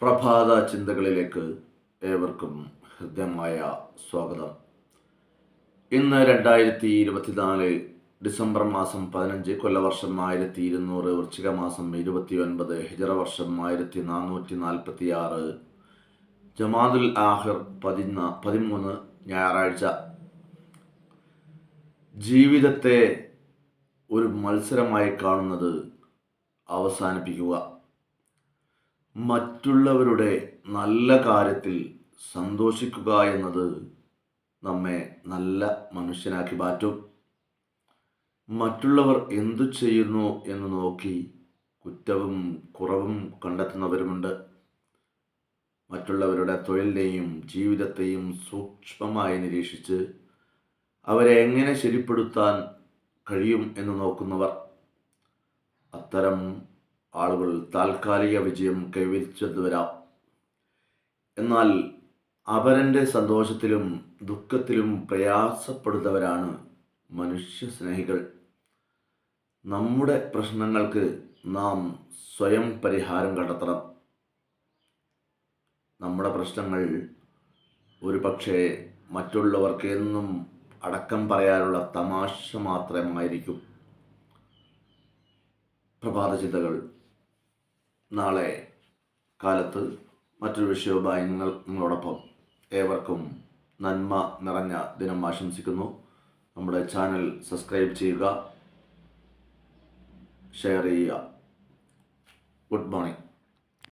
പ്രഭാത ചിന്തകളിലേക്ക് ഏവർക്കും ഹൃദ്യമായ സ്വാഗതം. ഇന്ന് രണ്ടായിരത്തി ഇരുപത്തിനാല് ഡിസംബർ മാസം പതിനഞ്ച് കൊല്ലവർഷം ആയിരത്തി ഇരുന്നൂറ് വൃശ്ചിക മാസം ഇരുപത്തി ഒൻപത് ഹിജറ വർഷം ആയിരത്തി നാനൂറ്റി നാൽപ്പത്തി ആറ് ജമാദുൽ ആഹിർ പതിന പതിമൂന്ന് ഞായറാഴ്ച. ജീവിതത്തെ ഒരു മത്സരമായി കാണുന്നത് അവസാനിപ്പിക്കുക. മറ്റുള്ളവരുടെ നല്ല കാര്യത്തിൽ സന്തോഷിക്കുക എന്നത് നമ്മെ നല്ല മനുഷ്യനാക്കി മാറ്റും. മറ്റുള്ളവർ എന്തു ചെയ്യുന്നു എന്ന് നോക്കി കുറ്റവും കുറവും കണ്ടെത്തുന്നവരുമുണ്ട്. മറ്റുള്ളവരുടെ തൊഴിലിനെയും ജീവിതത്തെയും സൂക്ഷ്മമായി നിരീക്ഷിച്ച് അവരെ എങ്ങനെ ശരിപ്പെടുത്താൻ കഴിയും എന്ന് നോക്കുന്നവർ. അത്തരം ആളുകൾ താൽക്കാലിക വിജയം കൈവരിച്ചത് വരാം. എന്നാൽ അവരന്റെ സന്തോഷത്തിലും ദുഃഖത്തിലും പ്രയാസപ്പെടുന്നവരാണ് മനുഷ്യ സ്നേഹികൾ നമ്മുടെ പ്രശ്നങ്ങൾക്ക് നാം സ്വയം പരിഹാരം കണ്ടെത്തണം. നമ്മുടെ പ്രശ്നങ്ങൾ ഒരു പക്ഷേ മറ്റുള്ളവർക്ക് എന്നും അടക്കം പറയാനുള്ള തമാശ മാത്രമായിരിക്കും. പ്രഭാത ചിന്തകൾ. നാളെ കാലത്ത് മറ്റൊരു വിഷയവുമായി നിങ്ങൾ നിങ്ങളോടൊപ്പം ഏവർക്കും നന്മ നിറഞ്ഞ ദിനം ആശംസിക്കുന്നു. നമ്മുടെ ചാനൽ സബ്സ്ക്രൈബ് ചെയ്യുക ഷെയർ ചെയ്യുക. Good morning.